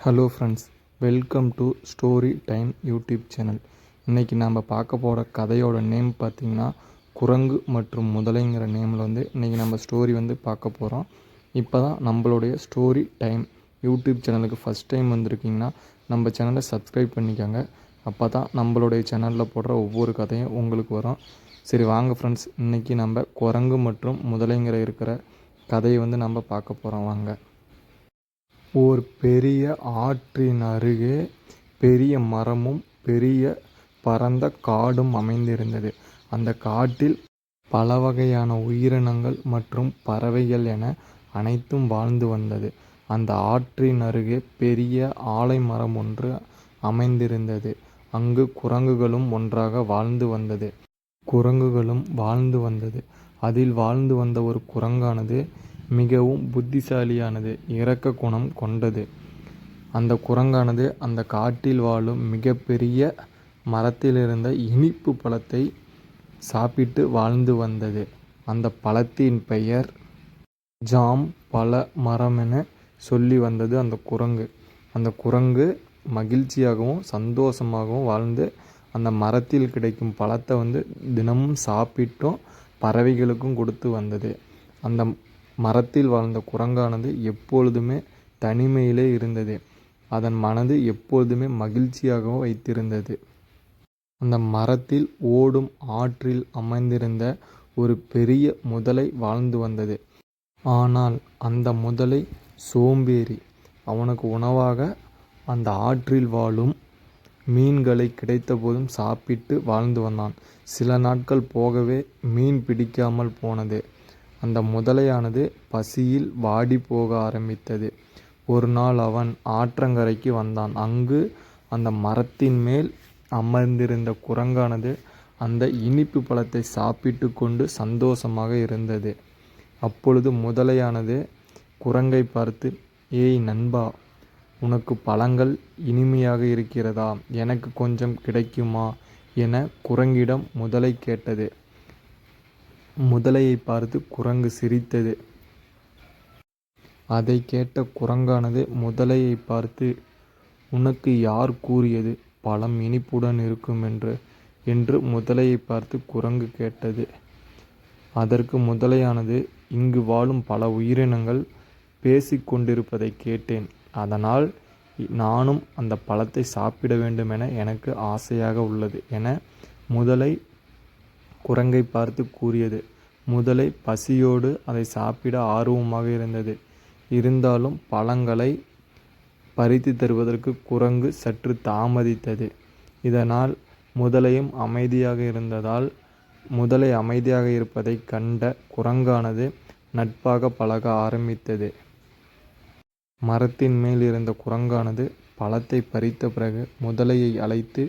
Hello friends welcome to Story Time YouTube channel இன்றைக்கி நாம் பார்க்க போகிற கதையோட நேம் பார்த்திங்கன்னா குரங்கு மற்றும் முதலைங்கிற நேமில் வந்து இன்றைக்கி நம்ம ஸ்டோரி வந்து பார்க்க போகிறோம் இப்போ தான் நம்மளுடைய ஸ்டோரி டைம் யூடியூப் சேனலுக்கு ஃபஸ்ட் டைம் வந்திருக்கீங்கன்னா நம்ம சேனலை சப்ஸ்கிரைப் பண்ணிக்கோங்க. அப்போ தான் நம்மளுடைய சேனலில் போடுற ஒவ்வொரு கதையும் உங்களுக்கு வரும். சரி வாங்க ஃப்ரெண்ட்ஸ் இன்றைக்கி நம்ம குரங்கு மற்றும் முதலைங்கிற இருக்கிற கதையை வந்து நம்ம பார்க்க போகிறோம் வாங்க. ஓர் பெரிய ஆற்றின் அருகே பெரிய மரமும் பெரிய பரந்த காடும் அமைந்திருந்தது. அந்த காட்டில் பல வகையான உயிரினங்கள் மற்றும் பறவைகள் என அனைத்தும் வாழ்ந்து வந்தது. அந்த ஆற்றின் அருகே பெரிய ஆலைமரம் ஒன்று அமைந்திருந்தது. அங்கு குரங்குகளும் ஒன்றாக வாழ்ந்து வந்தது. குரங்குகளும் வாழ்ந்து வந்தது. அதில் வாழ்ந்து வந்த ஒரு குரங்கானது மிகவும் புத்திசாலியானது இரக்க குணம் கொண்டது. அந்த குரங்கானது அந்த காட்டில் வாழும் மிகப்பெரிய மரத்திலிருந்த இனிப்பு பழத்தை சாப்பிட்டு வாழ்ந்து வந்தது. அந்த பழத்தின் பெயர் ஜாம் பழ மரம் என சொல்லி வந்தது அந்த குரங்கு. அந்த குரங்கு மகிழ்ச்சியாகவும் சந்தோஷமாகவும் வாழ்ந்து அந்த மரத்தில் கிடைக்கும் பழத்தை வந்து தினமும் சாப்பிட்டும் பறவைகளுக்கும் கொடுத்து வந்தது. அந்த மரத்தில் வாழ்ந்த குரங்கானது எப்பொழுதுமே தனிமையிலே இருந்தது. அதன் மனது எப்பொழுதுமே மகிழ்ச்சியாகவும் வைத்திருந்தது. அந்த மரத்தில் ஓடும் ஆற்றில் அமைந்திருந்த ஒரு பெரிய முதலை வாழ்ந்து வந்தது. ஆனால் அந்த முதலை சோம்பேறி. அவனுக்கு உணவாக அந்த ஆற்றில் வாழும் மீன்களை கிடைத்தபோதும் சாப்பிட்டு வாழ்ந்து வந்தான். சில நாட்கள் போகவே மீன் பிடிக்காமல் போனது. அந்த முதலையானது பசியில் வாடி போக ஆரம்பித்தது. ஒரு நாள் அவன் ஆற்றங்கரைக்கு வந்தான். அங்கு அந்த மரத்தின் மேல் அமர்ந்திருந்த குரங்கானது அந்த இனிப்பு பழத்தை சாப்பிட்டு கொண்டு சந்தோஷமாக இருந்தது. அப்பொழுது முதலையானது குரங்கை பார்த்து ஏய் நண்பா உனக்கு பழங்கள் இனிமையாக இருக்கிறதா? எனக்கு கொஞ்சம் கிடைக்குமா? என குரங்கிடம் முதலை கேட்டது. முதலையை பார்த்து குரங்கு சிரித்தது. அதை கேட்ட குரங்கானது முதலையை பார்த்து உனக்கு யார் கூறியது? பழம் இனிப்புடன் இருக்கும் என்று என்று முதலையை பார்த்து குரங்கு கேட்டது. அதற்கு முதலையானது இங்கு வாழும் பல உயிரினங்கள் பேசிக்கொண்டிருப்பதை கேட்டேன். அதனால் நானும் அந்த பழத்தை சாப்பிட வேண்டும் என எனக்கு ஆசையாக உள்ளது என முதலை குரங்கை பார்த்து கூறியது. முதலை பசியோடு அதை சாப்பிட ஆர்வமாக இருந்தது. இருந்தாலும் பழங்களை பறித்து தருவதற்கு குரங்கு சற்று தாமதித்தது. இதனால் முதலையும் அமைதியாக இருந்ததால் முதலை அமைதியாக இருப்பதை கண்ட குரங்கானது நட்பாக பழக ஆரம்பித்தது. மரத்தின் மேல் இருந்த குரங்கானது பழத்தை பறித்த பிறகு முதலையை அழைத்து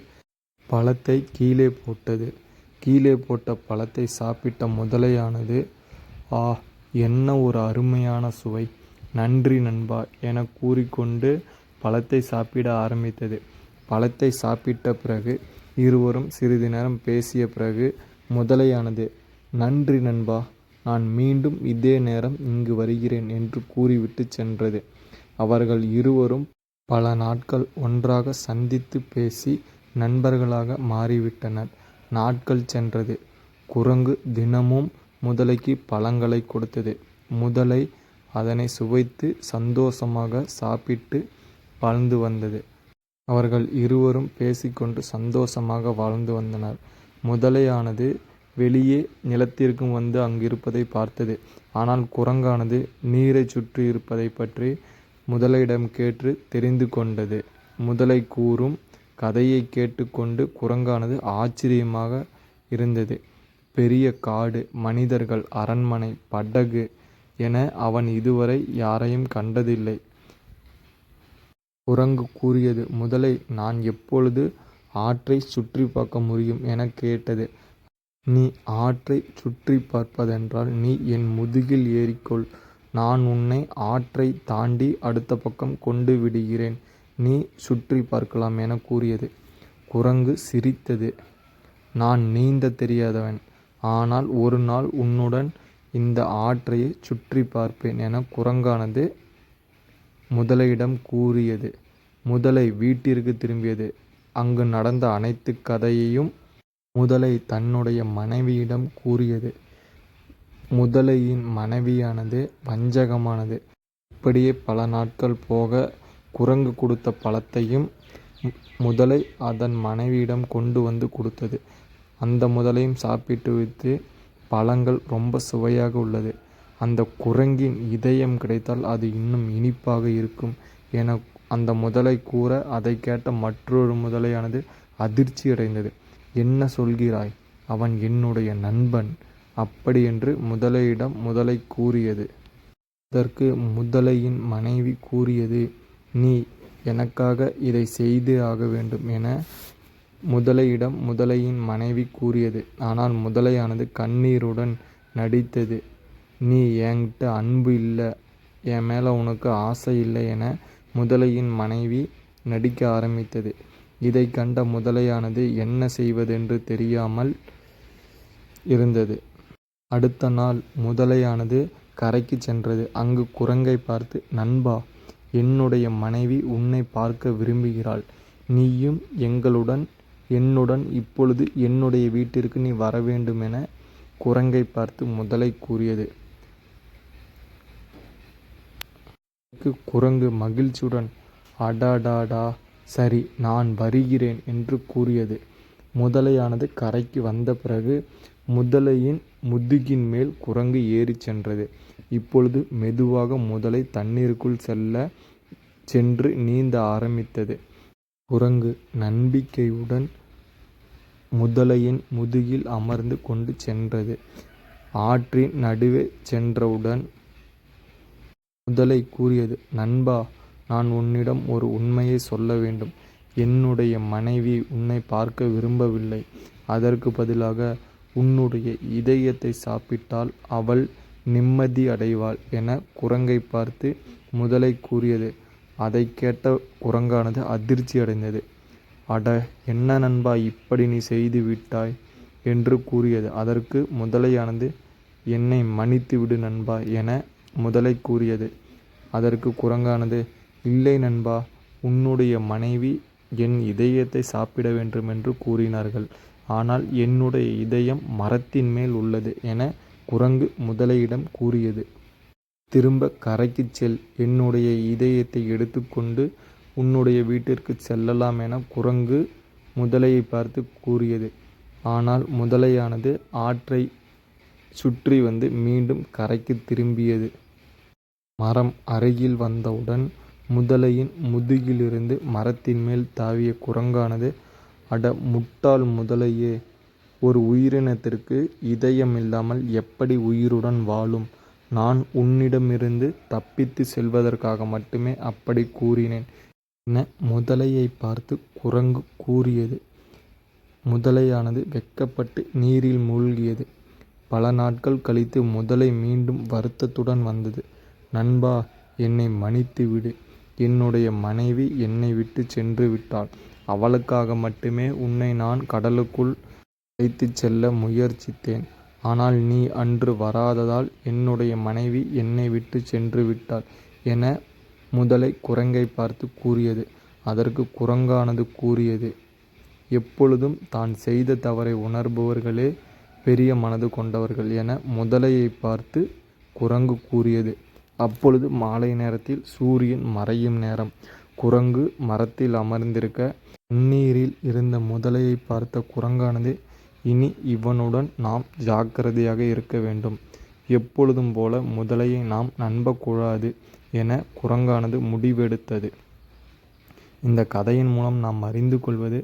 பழத்தை கீழே போட்டது. கீழே போட்ட பழத்தை சாப்பிட்ட முதலையானது ஆ என்ன ஒரு அருமையான சுவை. நன்றி நண்பா என கூறிக்கொண்டு பழத்தை சாப்பிட ஆரம்பித்தது. பழத்தை சாப்பிட்ட பிறகு இருவரும் சிறிது நேரம் பேசிய பிறகு முதலையானது நன்றி நண்பா நான் மீண்டும் இதே நேரம் இங்கு வருகிறேன் என்று கூறிவிட்டு சென்றது. அவர்கள் இருவரும் பல நாட்கள் ஒன்றாக சந்தித்து பேசி நண்பர்களாக மாறிவிட்டனர். நாட்கள் சென்றது. குரங்கு தினமும் முதலைக்கு பழங்களை கொடுத்தது. முதலை அதனை சுவைத்து சந்தோஷமாக சாப்பிட்டு வாழ்ந்து வந்தது. அவர்கள் இருவரும் பேசிக்கொண்டு சந்தோஷமாக வாழ்ந்து வந்தனர். முதலையானது வெளியே நிலத்திற்கும் வந்து அங்கிருப்பதை பார்த்தது. ஆனால் குரங்கானது நீரை சுற்றி இருப்பதை பற்றி முதலையிடம் கேட்டு தெரிந்து கொண்டது. முதலை கூறும் கதையை கேட்டுக்கொண்டு குரங்கானது ஆச்சரியமாக இருந்தது. பெரிய காடு மனிதர்கள் அரண்மனை படகு என அவன் இதுவரை யாரையும் கண்டதில்லை குரங்கு கூறியது முதலை நான் எப்பொழுது ஆற்றை சுற்றி பார்க்க முடியும் என கேட்டது. நீ ஆற்றை சுற்றி பார்ப்பதென்றால் நீ என் முதுகில் ஏறிக்கொள். நான் உன்னை ஆற்றை தாண்டி அடுத்த பக்கம் கொண்டு விடுகிறேன். நீ சுற்றி பார்க்கலாம் என கூறியது. குரங்கு சிரித்தது. நான் நீந்த தெரியாதவன். ஆனால் ஒரு நாள் உன்னுடன் இந்த ஆற்றையை சுற்றி பார்ப்பேன் என குரங்கானது முதலையிடம் கூறியது. முதலை வீட்டிற்கு திரும்பியது. அங்கு நடந்த அனைத்து கதையையும் முதலை தன்னுடைய மனைவியிடம் கூறியது. முதலையின் மனைவியானது வஞ்சகமானது. இப்படியே பல நாட்கள் போக குரங்கு கொடுத்த பழத்தையும் முதலை அதன் மனைவியிடம் கொண்டு வந்து கொடுத்தது. அந்த முதலையும் சாப்பிட்டு விட்டு பழங்கள் ரொம்ப சுவையாக உள்ளது. அந்த குரங்கின் இதயம் கிடைத்தால் அது இன்னும் இனிப்பாக இருக்கும் என அந்த முதலை கூற அதை கேட்ட மற்றொரு முதலையானது அதிர்ச்சி அடைந்தது. என்ன சொல்கிறாய்? அவன் என்னுடைய நண்பன். அப்படி என்று முதலையிடம் முதலை கூறியது. அதற்கு முதலையின் மனைவி கூறியது. நீ எனக்காக இதை செய்து ஆக வேண்டும் என முதலையிடம் முதலையின் மனைவி கூறியது. ஆனால் முதலையானது கண்ணீருடன் நடித்தது. நீ என்கிட்ட அன்பு இல்லை என் மேலே உனக்கு ஆசை இல்லை என முதலையின் மனைவி நடிக்க ஆரம்பித்தது. இதை கண்ட முதலையானது என்ன செய்வதென்று தெரியாமல் இருந்தது. அடுத்த நாள் முதலையானது கரைக்கு சென்றது. அங்கு குரங்கை பார்த்து நண்பா என்னுடைய மனைவி உன்னை பார்க்க விரும்புகிறாள். நீயும் எங்களுடன் என்னுடன் இப்பொழுது என்னுடைய வீட்டிற்கு நீ வர வேண்டும் என குரங்கை பார்த்து முதலை கூறியது. குரங்கு மகிழ்ச்சியுடன் அடாடாடா சரி நான் வருகிறேன் என்று கூறியது. முதலையானது கரைக்கு வந்த பிறகு முதலையின் முதுகின் மேல் குரங்கு ஏறிச் சென்றது. இப்பொழுது மெதுவாக முதலை தண்ணீருக்குள் செல்ல சென்று நீந்த ஆரம்பித்தது. குரங்கு நம்பிக்கையுடன் முதலையின் முதுகில் அமர்ந்து கொண்டு சென்றது. ஆற்றின் நடுவே சென்றவுடன் முதலை கூறியது நண்பா நான் உன்னிடம் ஒரு உண்மையை சொல்ல வேண்டும். என்னுடைய மனைவி உன்னை பார்க்க விரும்பவில்லை. அதற்கு பதிலாக உன்னுடைய இதயத்தை சாப்பிட்டால் அவள் நிம்மதி அடைவாள் என குரங்கை பார்த்து முதலை கூறியது. அதை கேட்ட குரங்கானது அதிர்ச்சி அடைந்தது. அட என்ன நண்பா இப்படி நீ செய்து விட்டாய்? என்று கூறியது. அதற்கு முதலையானது என்னை மன்னித்து விடு நண்பா என முதலை கூறியது. அதற்கு குரங்கானது இல்லை நண்பா உன்னுடைய மனைவி என் இதயத்தை சாப்பிட வேண்டும் என்று கூறினார்கள். ஆனால் என்னுடைய இதயம் மரத்தின் மேல் உள்ளது என குரங்கு முதலையிடம் கூறியது. திரும்ப கரைக்குச் செல் என்னுடைய இதயத்தை எடுத்துக்கொண்டு உன்னுடைய வீட்டிற்கு செல்லலாம் என குரங்கு முதலையை பார்த்து கூறியது. ஆனால் முதலையானது ஆற்றை சுற்றி வந்து மீண்டும் கரைக்கு திரும்பியது. மரம் அருகில் வந்தவுடன் முதலையின் முதுகிலிருந்து மரத்தின் மேல் தாவிய குரங்கானது அட முட்டாள் முதலையே ஒரு உயிரினத்திற்கு இதயம் இல்லாமல் எப்படி உயிருடன் வாழும்? நான் உன்னிடமிருந்து தப்பித்து செல்வதற்காக மட்டுமே அப்படி கூறினேன் என முதலையை பார்த்து குரங்கு கூறியது. முதலையானது வெட்கப்பட்டு நீரில் மூழ்கியது. பல நாட்கள் கழித்து முதலை மீண்டும் வருத்தத்துடன் வந்தது. நண்பா என்னை மன்னித்து விடு என்னுடைய மனைவி என்னை விட்டு சென்று விட்டாள். அவளுக்காக மட்டுமே உன்னை நான் கடலுக்குள் அழைத்துச் செல்ல முயற்சித்தேன். ஆனால் நீ அன்று வராததால் என்னுடைய மனைவி என்னை விட்டு சென்று விட்டாள் என முதலை குரங்கை பார்த்து கூறியது. அதற்கு குரங்கானது கூறியது எப்பொழுதும் தான் செய்த தவறை உணர்பவர்களே பெரிய மனது கொண்டவர்கள் என முதலையை பார்த்து குரங்கு கூறியது. அப்பொழுது மாலை நேரத்தில் சூரியன் மறையும் நேரம். குரங்கு மரத்தில் அமர்ந்திருக்க தண்ணீரில் இருந்த முதலையை பார்த்த குரங்கானது இனி இவனுடன் நாம் ஜாக்கிரதையாக இருக்க வேண்டும். எப்பொழுதும் போல முதலையை நாம் நம்பக்கூடாது என குரங்கானது முடிவெடுத்தது. இந்த கதையின் மூலம் நாம் அறிந்து கொள்வது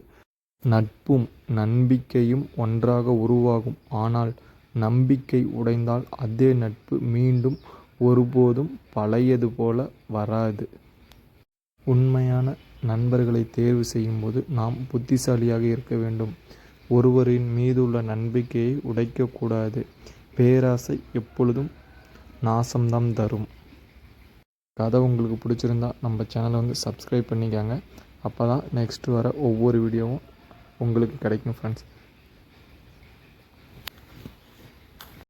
நட்பும் நம்பிக்கையும் ஒன்றாக உருவாகும். ஆனால் நம்பிக்கை உடைந்தால் அதே நட்பு மீண்டும் ஒருபோதும் பழையது போல வராது. உண்மையான நண்பர்களை தேர்வு செய்யும்போது நாம் புத்திசாலியாக இருக்க வேண்டும். ஒருவரின் மீதுள்ள நம்பிக்கையை உடைக்கக்கூடாது பேராசை எப்பொழுதும் நாசம்தான் தரும். கதை உங்களுக்கு பிடிச்சிருந்தா நம்ம சேனலை வந்து சப்ஸ்கிரைப் பண்ணிக்கோங்க. அப்போ தான் நெக்ஸ்ட் வர ஒவ்வொரு வீடியோவும் உங்களுக்கு கிடைக்கும் ஃப்ரெண்ட்ஸ்